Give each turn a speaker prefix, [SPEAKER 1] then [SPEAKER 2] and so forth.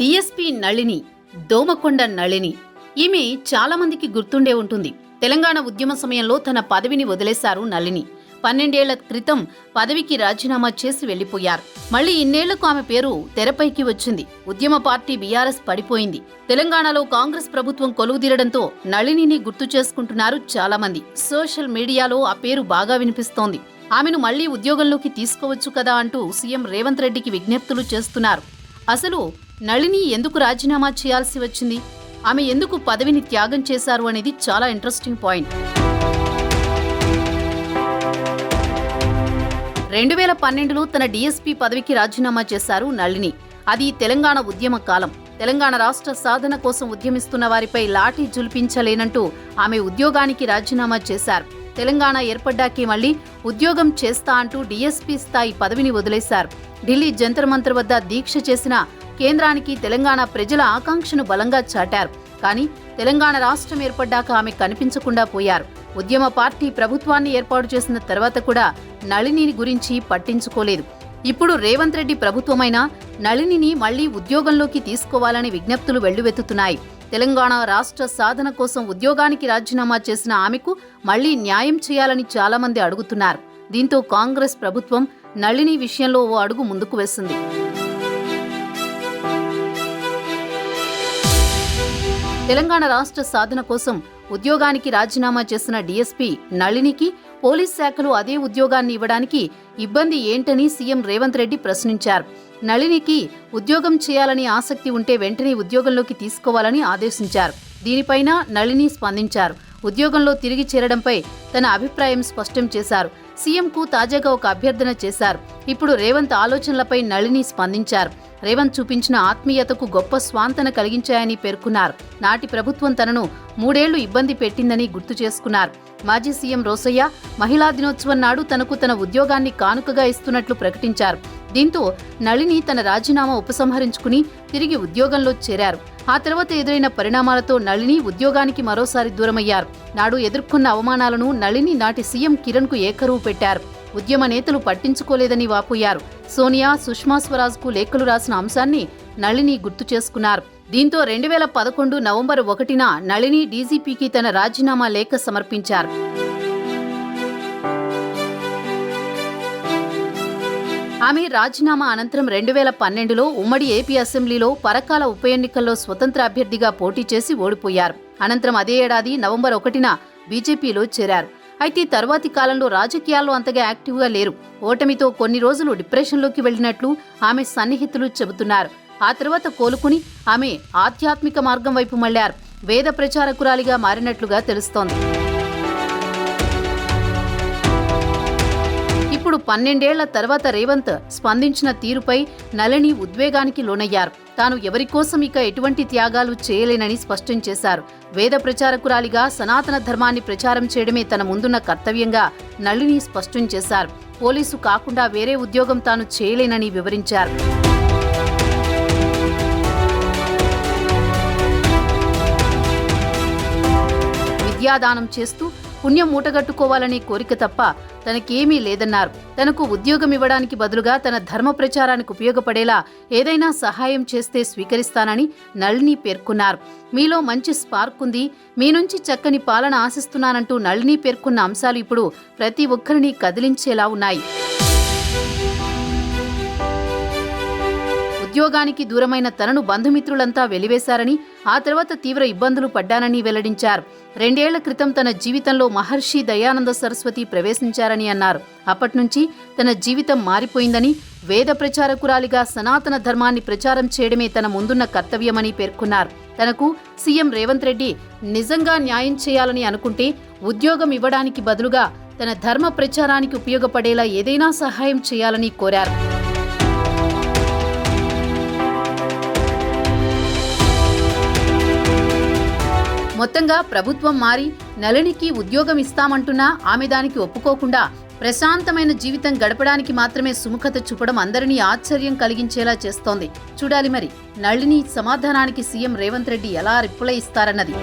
[SPEAKER 1] DSP Nalini Domakonda Nalini ఈమె చాలా మందికి గుర్తుండే ఉంటుంది. తెలంగాణ ఉద్యమ సమయంలో తన పదవిని వదిలేశారు నళిని. పన్నెండేళ్ళ క్రితం పదవికి రాజీనామా చేసి వెళ్ళిపోయారు మళ్ళీ ఇన్నేళ్ళకు ఆమె పేరు తెరపైకి వచ్చింది. ఉద్యమ పార్టీ బీఆర్ఎస్ పడిపోయింది. తెలంగాణలో కాంగ్రెస్ ప్రభుత్వం కొలువుదీరడంతో నళినిని గుర్తు చేసుకుంటున్నారు చాలా మంది సోషల్ మీడియాలో ఆ పేరు బాగా వినిపిస్తోంది. ఆమెను మళ్ళీ ఉద్యోగంలోకి తీసుకోవచ్చు కదా అంటూ సీఎం రేవంత్ రెడ్డికి విజ్ఞప్తులు చేస్తున్నారు. అసలు నళిని ఎందుకు రాజీనామా చేయాల్సి వచ్చింది? ఆమె ఎందుకు పదవిని త్యాగం చేశారు అనేది చాలా ఇంట్రెస్టింగ్ పాయింట్ రెండు వేల పన్నెండులో తన డీఎస్పీ పదవికి రాజీనామా చేశారు నళిని. అది తెలంగాణ ఉద్యమ కాలం. తెలంగాణ రాష్ట్ర సాధన కోసం ఉద్యమిస్తున్న వారిపై లాఠీ జులిపించలేనంటూ ఆమె ఉద్యోగానికి రాజీనామా చేశారు. తెలంగాణ ఏర్పడ్డాకే మళ్ళీ ఉద్యోగం చేస్తా అంటూ డీఎస్పీ స్థాయి పదవిని వదిలేశారు. ఢిల్లీ జంతర్ మంతర్ వద్ద దీక్ష చేసిన కేంద్రానికి తెలంగాణ ప్రజల ఆకాంక్షను బలంగా చాటారు. కానీ తెలంగాణ రాష్ట్రం ఏర్పడ్డాక ఆమె కనిపించకుండా పోయారు. ఉద్యమ పార్టీ ప్రభుత్వాన్ని ఏర్పాటు చేసిన తర్వాత కూడా నళిని గురించి పట్టించుకోలేదు. ఇప్పుడు రేవంత్ రెడ్డి ప్రభుత్వమైన నళినిని మళ్ళీ ఉద్యోగంలోకి తీసుకోవాలని విజ్ఞప్తులు వెల్లువెత్తుతున్నాయి. తెలంగాణ రాష్ట్ర సాధన కోసం ఉద్యోగానికి రాజీనామా చేసిన ఆమెకు మళ్ళీ న్యాయం చేయాలని చాలామంది అడుగుతున్నారు. దీంతో కాంగ్రెస్ ప్రభుత్వం నళిని విషయంలో ఓ అడుగు ముందుకు వేసింది. తెలంగాణ రాష్ట్ర సాధన కోసం ఉద్యోగానికి రాజీనామా చేసిన డీఎస్పీ నళినికి పోలీస్ శాఖలు అదే ఉద్యోగాన్ని ఇవ్వడానికి ఇబ్బంది ఏంటని సీఎం రేవంత్ రెడ్డి ప్రశ్నించారు. నళినికి ఉద్యోగం చేయాలని ఆసక్తి ఉంటే వెంటనే ఉద్యోగంలోకి తీసుకోవాలని ఆదేశించారు. దీనిపైన నళిని స్పందించారు. ఉద్యోగంలో తిరిగి చేరడంపై తన అభిప్రాయం స్పష్టం చేశారు. సీఎంకు తాజాగా ఒక అభ్యర్థన చేశారు. ఇప్పుడు రేవంత్ ఆలోచనలపై నళిని స్పందించారు. రేవంత్ చూపించిన ఆత్మీయతకు గొప్ప స్వాంతన కలిగించాయని పేర్కొన్నారు. నాటి ప్రభుత్వం తనను మూడేళ్ళు ఇబ్బంది పెట్టిందని గుర్తు చేసుకున్నారు. మాజీ సీఎం రోసయ్య మహిళా దినోత్సవం నాడు తనకు తన ఉద్యోగాన్ని కానుకగా ఇస్తున్నట్లు ప్రకటించారు. దీంతో నళిని తన రాజీనామా ఉపసంహరించుకుని తిరిగి ఉద్యోగంలో చేరారు. ఆ తర్వాత ఎదురైన పరిణామాలతో నళిని ఉద్యోగానికి మరోసారి దూరమయ్యారు. నాడు ఎదుర్కొన్న అవమానాలను నళిని నాటి సీఎం కిరణ్కు ఏకరువు పెట్టారు. ఉద్యమ నేతలు పట్టించుకోలేదని వాపోయారు. సోనియా సుష్మా స్వరాజ్కు లేఖలు రాసిన అంశాన్ని నళిని గుర్తు చేసుకున్నారు. దీంతో రెండు వేల పదకొండు నవంబర్ ఒకటిన నళిని డీజీపీకి తన రాజీనామా లేఖ సమర్పించారు. ఆమె రాజీనామా అనంతరం రెండు వేల పన్నెండులో ఉమ్మడి ఏపీ అసెంబ్లీలో పరకాల ఉప ఎన్నికల్లో స్వతంత్ర అభ్యర్థిగా పోటీ చేసి ఓడిపోయారు. అనంతరం అదే ఏడాది నవంబర్ ఒకటిన బీజేపీలో చేరారు. అయితే తర్వాతి కాలంలో రాజకీయాల్లో అంతగా యాక్టివ్గా లేరు. ఓటమితో కొన్ని రోజులు డిప్రెషన్లోకి వెళ్ళినట్లు ఆమె సన్నిహితులు చెబుతున్నారు. ఆ తర్వాత కోలుకుని ఆమె ఆధ్యాత్మిక మార్గం వైపు మళ్ళారు. వేద ప్రచారకురాలిగా మారినట్లుగా తెలుస్తోంది. ఇప్పుడు పన్నెండేళ్ళ తర్వాత రేవంత్ స్పందించిన తీరుపై నళిని ఉద్వేగానికి లోనయ్యారు. తాను ఎవరికోసం ఇక ఎటువంటి త్యాగాలు చేయలేనని స్పష్టం చేశారు. వేద ప్రచారకురాలిగా సనాతన ధర్మాన్ని ప్రచారం చేయడమే తన ముందున్న కర్తవ్యంగా నళిని స్పష్టం చేశారు. పోలీసు కాకుండా వేరే ఉద్యోగం తాను చేయలేనని వివరించారు. విద్యాదానం చేస్తూ పుణ్యం మూటగట్టుకోవాలనే కోరిక తప్ప తనకేమీ లేదన్నారు. తనకు ఉద్యోగం ఇవ్వడానికి బదులుగా తన ధర్మ ప్రచారానికి ఉపయోగపడేలా ఏదైనా సహాయం చేస్తే స్వీకరిస్తానని నళిని పేర్కొన్నారు. మీలో మంచి స్పార్క్ ఉంది. మీ నుంచి చక్కని పాలన ఆశిస్తున్నానంటూ నళిని పేర్కొన్న అంశాలు ఇప్పుడు ప్రతి ఒక్కరిని కదిలించేలా ఉన్నాయి. ఉద్యోగానికి దూరమైన తనను బంధుమిత్రులంతా వెలివేశారని ఆ తర్వాత తీవ్ర ఇబ్బందులు పడ్డానని వెల్లడించారు. రెండేళ్ళ క్రితం తన జీవితంలో మహర్షి దయానంద సరస్వతి ప్రవేశించారని అన్నారు. అప్పట్నుంచి తన జీవితం మారిపోయిందని వేద ప్రచారకురాలిగా సనాతన ధర్మాన్ని ప్రచారం చేయడమే తన ముందున్న కర్తవ్యమని పేర్కొన్నారు. తనకు సీఎం రేవంత్ రెడ్డి నిజంగా న్యాయం చేయాలని అనుకుంటే ఉద్యోగం ఇవ్వడానికి బదులుగా తన ధర్మ ప్రచారానికి ఉపయోగపడేలా ఏదైనా సహాయం చేయాలని కోరారు. మొత్తంగా ప్రభుత్వం మారి నళినికి ఉద్యోగం ఇస్తామంటున్నా ఆమె దానికి ఒప్పుకోకుండా ప్రశాంతమైన జీవితం గడపడానికి మాత్రమే సుముఖత చూపడం అందరినీ ఆశ్చర్యం కలిగించేలా చేస్తోంది. చూడాలి మరి నళిని సమాధానానికి సీఎం రేవంత్ రెడ్డి ఎలా రిప్లై ఇస్తారన్నది.